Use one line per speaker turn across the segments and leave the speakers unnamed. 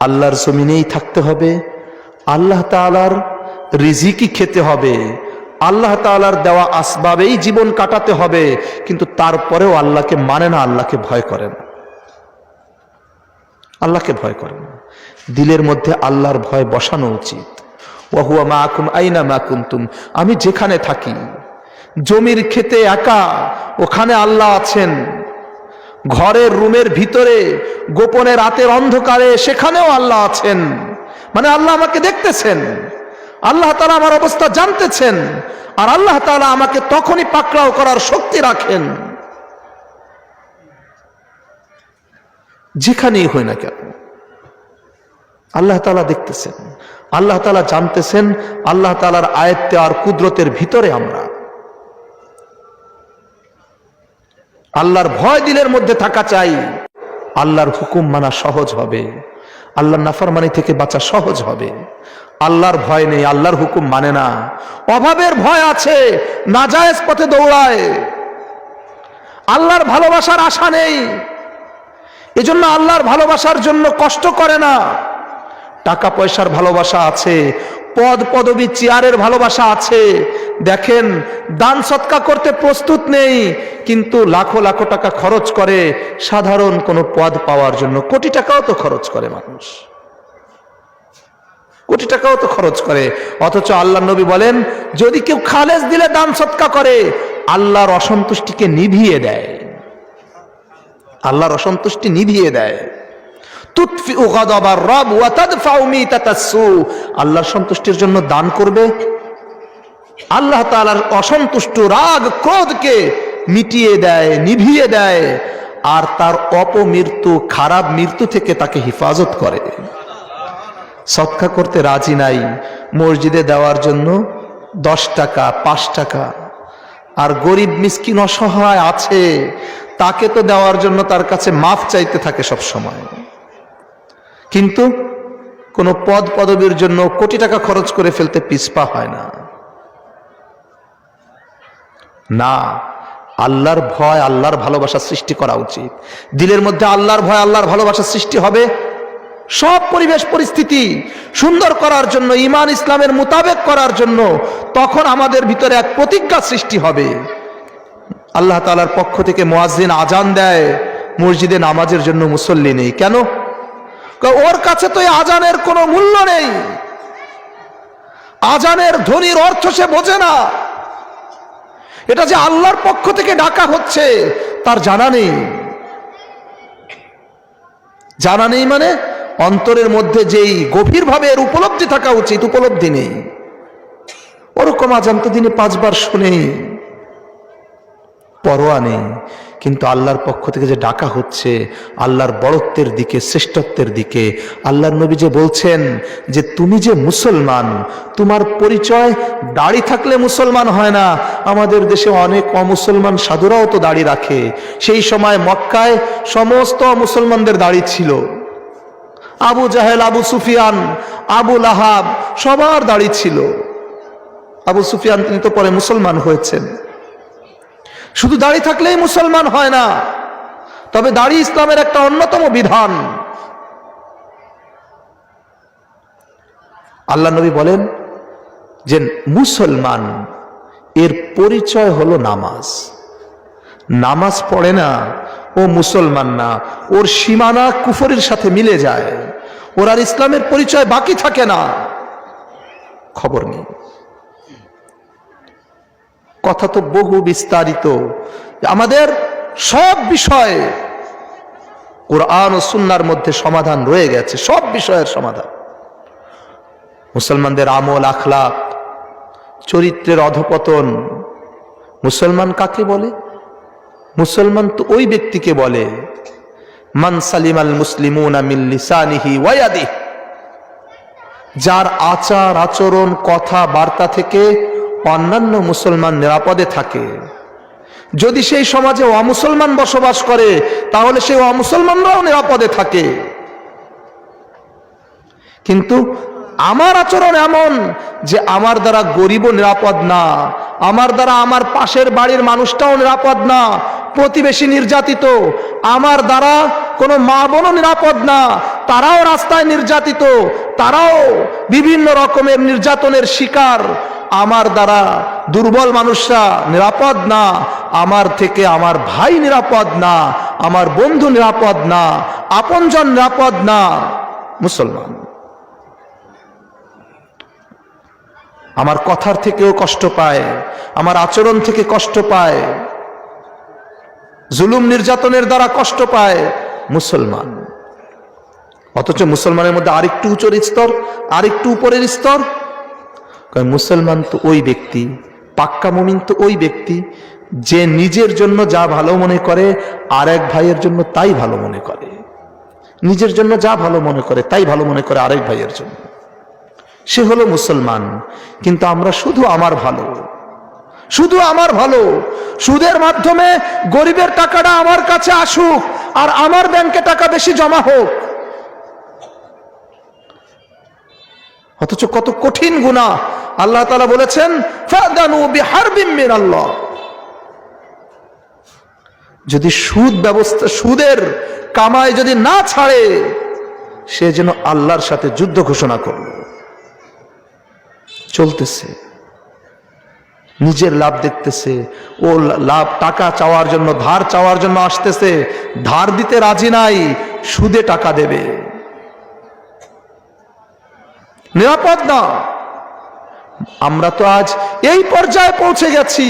আল্লাহর জমিনেই থাকতে হবে, আল্লাহ তাআলার রিজিকই খেতে হবে, আল্লাহ তাআলার দেওয়া আসবাবেই জীবন কাটাতে হবে, কিন্তু তারপরেও আল্লাহকে মানে না, আল্লাহকে ভয় করে না। আল্লাহকে ভয় করে না। দিলের মধ্যে আল্লাহর ভয় বসানো উচিত। ওয়াহুয়া মা আকুম আইনা মা কুন্তুম আমি যেখানে থাকি, জমির খেতে একা, ওখানে আল্লাহ আছেন। ঘরের রুমের ভিতরে, গোপনে রাতের অন্ধকারে সেখানেও আল্লাহ আছেন। মানে আল্লাহ আমাকে দেখতেছেন। আল্লাহ তালা আমার অবস্থা জানতেছেন। আর আল্লাহ তালা আমাকে তখনই পাকড়াও করার শক্তি রাখেন। যেখানেই হয় না কেন, আল্লাহ তালা দেখতেছেন। আল্লাহ তালা জানতেছেন, আল্লাহ তালার আয়ত্তে আর কুদরতের ভিতরে আমরা। আল্লাহর ভয় দিলের মধ্যে থাকা চাই। আল্লাহর হুকুম মানা সহজ হবে। আল্লাহর নাফরমানি থেকে বাঁচা সহজ হবে। আল্লাহর ভয় নেই, আল্লাহর হুকুম মানে না। অভাবের ভয় আছে, নাজায়েজ পথে দৌড়ায়। আল্লাহর ভালোবাসার আশা নেই। এজন্য আল্লাহর ভালোবাসার জন্য কষ্ট করে না। টাকা পয়সার ভালোবাসা আছে পদ পদবি চেয়ারের ভালোবাসা আছে দেখেন, দান সৎকা করতে প্রস্তুত নেই, কিন্তু লাখো লাখো টাকা খরচ করে সাধারণ কোনো পদ পাওয়ার জন্য কোটি টাকাও তো খরচ করে মানুষ। কোটি টাকাও তো খরচ করে, অথচ আল্লাহ নবী বলেন, যদি কেউ খালেজ দিলে দান সৎকা করে, আল্লাহর অসন্তুষ্টিকে নিভিয়ে দেয়। আল্লাহর অসন্তুষ্টি নিভিয়ে দেয়। আল্লাহর সন্তুষ্টির জন্য দান করবে আল্লাহ তাআলার অসন্তুষ্ট রাগ, ক্রোধকে মিটিয়ে দেয়, নিভিয়ে দেয় আর তার অপমৃত্যু, খারাপ মৃত্যু থেকে তাকে হেফাজত করে। সৎকা করতে রাজি নাই, মসজিদে দেওয়ার জন্য দশ টাকা, পাঁচ টাকা। আর গরিব মিসকিন অসহায় আছে, তাকে তো দেওয়ার জন্য তার কাছে মাফ চাইতে থাকে সব সময়। কিন্তু কোনো পদ পদবীর জন্য কোটি টাকা খরচ করে ফেলতে পিসপা হয় না। না, আল্লাহর ভয়, আল্লাহর ভালোবাসা সৃষ্টি করা উচিত। দিলের মধ্যে আল্লাহর ভয়, আল্লাহর ভালোবাসা সৃষ্টি হবে? সব পরিবেশ, পরিস্থিতি সুন্দর করার জন্য ইমান ইসলামের মোতাবেক করার জন্য তখন আমাদের ভিতরে এক প্রতিজ্ঞা সৃষ্টি হবে। আল্লাহ তালার পক্ষ থেকে মোয়াজিন আজান দেয়, মসজিদে নামাজের জন্য মুসল্লি নেই। কেন? ওর কাছে তো আজানের কোনো মূল্য নেই। আজানের ধ্বনির অর্থ সে বোঝে না। এটা যে আল্লাহর পক্ষ থেকে ডাকা হচ্ছে, তার জানা নেই। জানা নেই মানে অন্তরের মধ্যে যেই গভীরভাবে এর উপলব্ধি থাকা উচিত, উপলব্ধি নেই। ওরকম আজান তো দিনে পাঁচবার শুনে, পরোয়া নেই। কিন্তু আল্লাহর পক্ষ থেকে যে ডাকা হচ্ছে, আল্লাহর বড়ত্বের দিকে, শ্রেষ্ঠত্বের দিকে, আল্লাহর নবী যে বলছেন যে তুমি যে মুসলমান, তোমার পরিচয় দাড়ি থাকলে মুসলমান হয় না। আমাদের দেশে অনেক অমুসলমান সাধুরাও তো দাড়ি রাখে। সেই সময় মক্কায় সমস্ত মুসলমানদের দাড়ি ছিল। আবু জাহেল, আবু সুফিয়ান, আবু লাহাব সবার দাড়ি ছিল। আবু সুফিয়ান, তিনি তো পরে মুসলমান হয়েছেন। শুধু দাড়ি থাকলেই মুসলমান হয় না। তবে দাড়ি ইসলামের একটা অন্যতম বিধান। আল্লাহ নবী বলেন যে, মুসলমান, এর পরিচয় হলো নামাজ। নামাজ পড়ে না, ও মুসলমান না, ওর সীমানা কুফরের সাথে মিলে যায়। ওর আর ইসলামের পরিচয় বাকি থাকে না। খবর নেই। কথা তো বহু বিস্তারিত। আমাদের সব বিষয়ে কোরআন ও সুন্নার মধ্যে সমাধান রয়ে গেছে, সব বিষয়ের সমাধান। মুসলমানদের আমল, আখলাক, চরিত্রের অধপতন, মুসলমান কাকে বলে? মুসলমান তো ওই ব্যক্তিকে বলে, মান সালিম আল মুসলিমুন লিসানিহি ওয়াদিহি যার আচার, আচরণ, কথা, বার্তা থেকে অন্যান্য মুসলমান নিরাপদে থাকে। যদি সেই সমাজে অমুসলমান বসবাস করে, তাহলে সেই অমুসলমানরাও নিরাপদে থাকে। কিন্তু আমার আচরণ এমন যে আমার দ্বারা গরিবও নিরাপদ না, আমার দ্বারা আমার পাশের বাড়ির মানুষটাও নিরাপদ না, প্রতিবেশী নির্যাতিত, আমার দ্বারা কোনো মা বোনও নিরাপদ না, তারাও রাস্তায় নির্যাতিত, তারাও বিভিন্ন রকমের নির্যাতনের শিকার আমার দ্বারা দুর্বল মানুষরা নিরাপদ না, আমার থেকে আমার ভাই নিরাপদ না, আমার বন্ধু নিরাপদ না, আপনজন নিরাপদ না, মুসলমান। আমার কথার থেকেও কষ্ট পায়, আমার আচরণ থেকে কষ্ট পায়, জুলুম নির্যাতনের দ্বারা কষ্ট পায় মুসলমান। অথচ মুসলমানের মধ্যে আরেকটু উঁচুর স্তর, আরেকটু উপরের স্তর মুসলমান তো ওই ব্যক্তি, পাক্কা মুমিন তো ওই ব্যক্তি, যে নিজের জন্য যা ভালো মনে করে আর এক ভাইয়ের জন্য তাই ভালো মনে করে। নিজের জন্য যা ভালো মনে করে, তাই ভালো মনে করে আরেক ভাইয়ের জন্য। সে হলো মুসলমান, কিন্তু আমরা শুধু আমার ভালো। শুধু আমার ভালো। সুদের মাধ্যমে গরিবের টাকাটা আমার কাছে আসুক, আর আমার ব্যাংকে টাকা বেশি জমা হোক অথচ কত কঠিন গুণা আল্লাহ তালা বলেছেন যদি সুদ ব্যবস্থা, সুদের কামায় যদি না ছাড়ে, সে যেন আল্লাহর সাথে যুদ্ধ ঘোষণা করল। চলতেছে। নিজের লাভ দেখতেছে। ও লাভ, টাকা চাওয়ার জন্য, ধার চাওয়ার জন্য আসতেছে। ধার দিতে রাজি নাই, সুদে টাকা দেবে। নিরাপদ না। আমরা তো আজ এই পর্যায়ে পৌঁছে গেছি।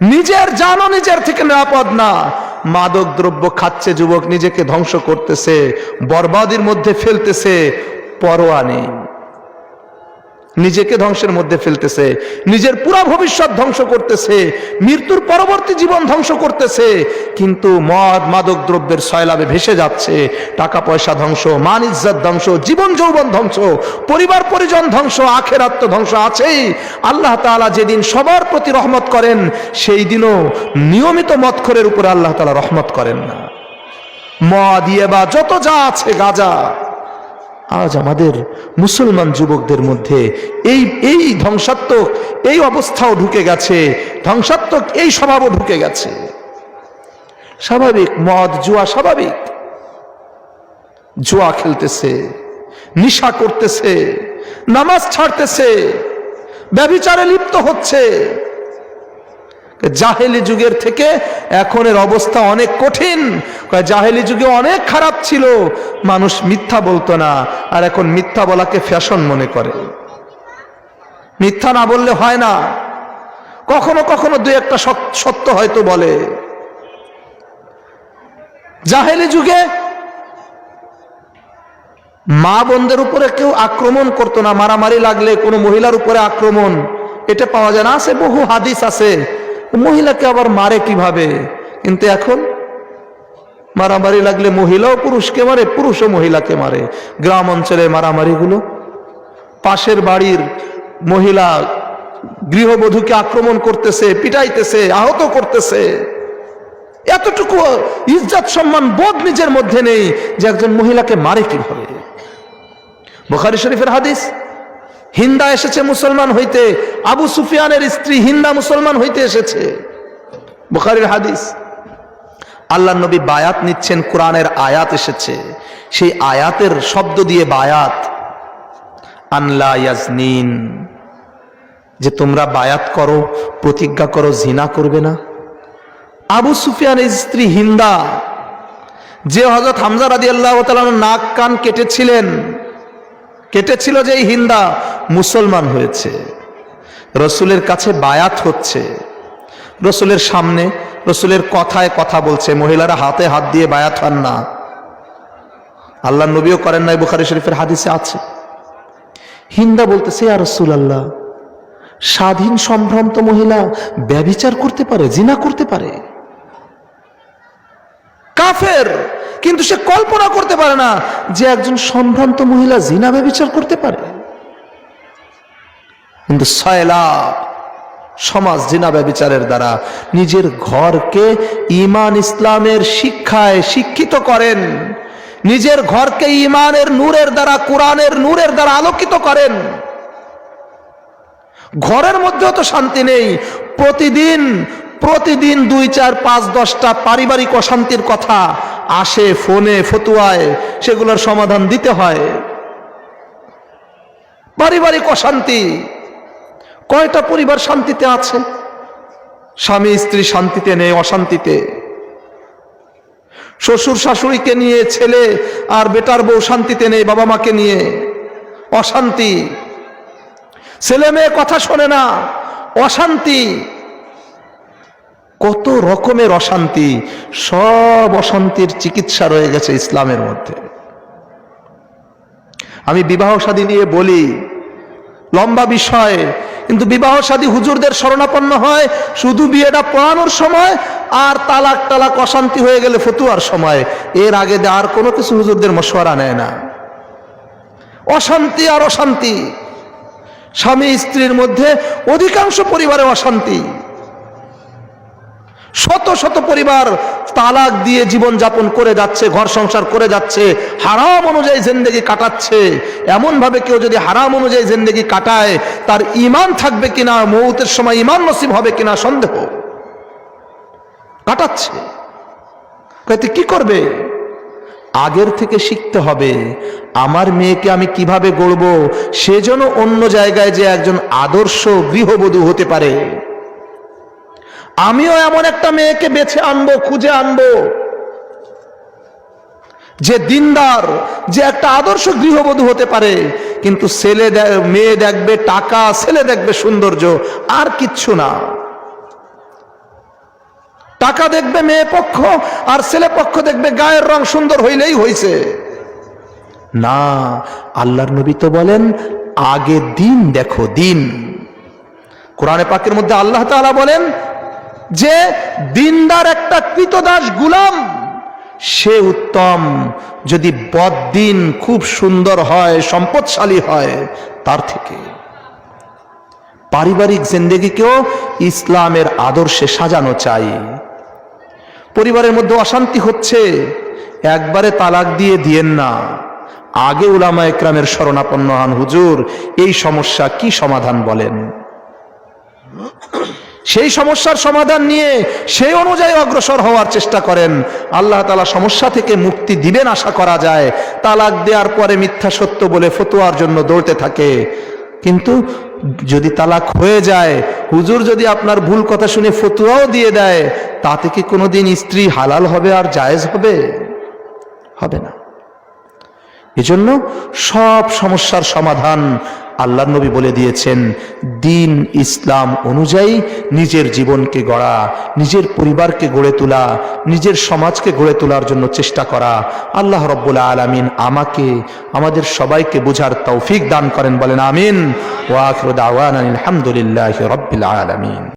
নিজের জানো নিজের থেকে নিরাপদ না। মাদক দ্রব্য খাচ্ছে যুবক নিজেকে ধ্বংস করতেছে, বরবাদের মধ্যে ফেলতেছে, পরোয়া নেই। নিজেকে ধ্বংসের মধ্যে ফেলতেছে, নিজের পুরো ভবিষ্যৎ ধ্বংস করতেছে, মৃত্যুর পরবর্তী জীবন ধ্বংস করতেছে, কিন্তু মদ, মাদক দ্রব্যের সয়লাভে ভেসে যাচ্ছে, টাকা পয়সা ধ্বংস, মান ইজ্জত ধ্বংস, জীবন যৌবন ধ্বংস, পরিবার পরিজন ধ্বংস আখের ধ্বংস আছেই। আল্লাহ তাআলা যেদিন সবার প্রতি রহমত করেন, সেই দিনও নিয়মিত মদখরের উপরে আল্লাহ তাআলা রহমত করেন না। মদ ইয়ে বা যত যা আছে গাজা আজ আমাদের মুসলমান যুবকদের মধ্যে এই এই ধ্বংসাত্মক, এই অবস্থাও ঢুকে গেছে, ধ্বংসাত্মক এই স্বভাবও ঢুকে গেছে। স্বাভাবিক, মদ, জুয়া স্বাভাবিক। জুয়া খেলতেছে, নিশা করতেছে, নামাজ ছাড়তেছে ব্যভিচারে লিপ্ত হচ্ছে। জাহেলি যুগের থেকে এখনের অবস্থা অনেক কঠিন। জাহেলি যুগে অনেক খারাপ ছিল। মানুষ মিথ্যা বলতো না, আর এখন মিথ্যা বলাকে ফ্যাশন মনে করে। মিথ্যা না বললে হয় না। কখনো কখনো দুই একটা সত্য হয়তো বলে। জাহেলি যুগে মা বোনদের উপরে কেউ আক্রমণ করতো না। মারামারি লাগলে কোনো মহিলার উপরে আক্রমণ। এটা পাওয়া যায় না। আছে, বহু হাদিস আছে। মহিলাকে আবার মারে কীভাবে? কিন্তু এখন মারামারি লাগলে মহিলাও পুরুষকে মারে, পুরুষও মহিলাকে মারে। গ্রাম অঞ্চলের মারামারিগুলো, পাশের বাড়ির মহিলা গৃহবধূকে আক্রমণ করতেছে, পিটাইতেছে, আহত করতেছে। এতটুকু ইজ্জত, সম্মান, বোধ নিজের মধ্যে নেই যে একজন মহিলাকে মারে কীভাবে। বুখারি শরীফের হাদিস হিন্দা এসেছে মুসলমান হইতে, আবু সুফিয়ানের স্ত্রী হিন্দা মুসলমান হইতে এসেছে। বুখারির হাদিস। আল্লাহ নবী বায়াত নিচ্ছেন, কোরআনের আয়াত এসেছে। সেই আয়াতের শব্দ দিয়ে বায়াত, আনলা যে তোমরা বায়াত করো, প্রতিজ্ঞা করো, জিনা করবে না। আবু সুফিয়ানের স্ত্রী হিন্দা, যে হজরত হামজা রাদি আল্লাহ নাক কান কেটেছিলেন, কেটেছিল যে হিন্দা মুসলমান হয়েছে। রসুলের কাছে বায়াত হচ্ছে। রসুলের সামনে, রসুলের কথায় কথা বলছে। মহিলারা হাতে হাত দিয়ে বায়াত হন না। আল্লাহ নবীও করেন নাই, বুখারি শরীফের হাদিসে আছে। হিন্দা বলতেছে আর রসুল আল্লাহ স্বাধীন সম্ভ্রান্ত মহিলা ব্যবিচার করতে পারে, জিনা করতে পারে? কাফের, কিন্তু সে কল্পনা করতে পারে না যে একজন সম্ভ্রান্ত মহিলা জিনা ব্যবিচার করতে পারে। কিন্তু সয়লাভ সমাজ জিনা ব্যবিচারের দ্বারা নিজের ঘরকে ইমান ইসলামের শিক্ষায় শিক্ষিত করেন। নিজের ঘরকে ইমানের নূরের দ্বারা, কোরআনের নূরের দ্বারা আলোকিত করেন। ঘরের মধ্যেও তো শান্তি নেই। প্রতিদিন প্রতিদিন দুই, চার, পাঁচ, দশটা পারিবারিক অশান্তির কথা আসে ফোনে, ফতুয়ায়, সেগুলোর সমাধান দিতে হয়। পারিবারিক অশান্তি কয়টা পরিবার শান্তিতে আছে? স্বামী, স্ত্রী শান্তিতে নেই, অশান্তিতে। শ্বশুর, শাশুড়িকে নিয়ে, ছেলে আর বেটার বউ শান্তিতে নেই, বাবা মাকে নিয়ে। অশান্তি। ছেলে মেয়ে কথা শোনে না, অশান্তি। কত রকমের অশান্তি, সব অশান্তির চিকিৎসা রয়ে গেছে ইসলামের মধ্যে। আমি বিবাহ সাদী নিয়ে বলি, লম্বা বিষয় কিন্তু বিবাহ সাদী হুজুরদের শরণাপন্ন হয়, শুধু বিয়েটা পড়ানোর সময় আর তালাক তালাক অশান্তি হয়ে গেলে ফতুয়ার সময়। এর আগে আর কোনো কিছু হুজুরদের মশওয়ারা নেয় না। অশান্তি আর অশান্তি। স্বামী স্ত্রীর মধ্যে অধিকাংশ পরিবারে অশান্তি। শত শত পরিবার তালাক দিয়ে জীবন যাপন করে যাচ্ছে, ঘর সংসার করে যাচ্ছে, হারাম অনুযায়ী জিন্দেগি কাটাচ্ছে। এমন ভাবে কেউ যদি হারাম অনুযায়ী জিন্দেগি কাটায়, তার ইমান থাকবে কিনা, মৌতের সময় ইমান নসিব হবে কিনা সন্দেহ। কাটাচ্ছে। কয়েতে কি করবে? আগের থেকে শিখতে হবে, আমার মেয়েকে আমি কীভাবে গড়ব, সে যেন অন্য জায়গায় যে একজন আদর্শ গৃহবধূ হতে পারে। আমিও এমন একটা মেয়েকে বেছে আনব, খুঁজে আনব। যে দিনদার, যে একটা আদর্শ গৃহবধূ হতে পারে, কিন্তু ছেলে মেয়ে দেখবে টাকা, ছেলে দেখবে সৌন্দর্য, আর কিচ্ছু না। টাকা দেখবে মেয়ে পক্ষ, আর ছেলে পক্ষ দেখবে গায়ের রং সুন্দর হইলেই হইছে। না, আল্লাহর নবী তো বলেন, আগে দিন দেখো, দিন। কোরআনে পাকের মধ্যে আল্লাহ তাআলা বলেন যে দিনদার একটা কৃতদাস গুলাম, সে উত্তম। যদি বদিন খুব সুন্দর হয়, সম্পদশালী হয়, তার থেকে। পারিবারিক জিন্দেগিকেও ইসলামের আদর্শে সাজানো চাই। পরিবারের মধ্যে অশান্তি হচ্ছে, একবারে তালাক দিয়ে দিয়েন না। আগে উলামা একরামের শরণাপন্ন হন হুজুর, এই সমস্যা কি সমাধান বলেন? সেই সমস্যার সমাধান নিয়ে সেই অনুযায়ী অগ্রসর হওয়ার চেষ্টা করেন। আল্লাহ তালা সমস্যা থেকে মুক্তি দিবেন আশা করা যায়। তালাক দেওয়ার পরে মিথ্যা সত্য বলে ফতোয়ার জন্য দৌড়তে থাকে। কিন্তু যদি তালাক হয়ে যায়, হুজুর যদি আপনার ভুল কথা শুনে ফতুয়াও দিয়ে দেয়, তাতে কি কোনোদিন স্ত্রী হালাল হবে আর জায়েজ হবে? হবে না। এজন্য সব সমস্যার সমাধান আল্লাহ নবী বলে দিয়েছেন, দিন ইসলাম অনুযায়ী নিজের জীবনকে গড়া, নিজের পরিবারকে গড়ে তোলা, নিজের সমাজকে গড়ে তোলার জন্য চেষ্টা করা। আল্লাহ রব্বুল আলমিন আমাকে, আমাদের সবাইকে বুঝার তৌফিক দান করেন বলেন, আমিন। ওয়াকরুদ আওয়ান আলহামদুলিল্লাহ রব্বিল আলমিন।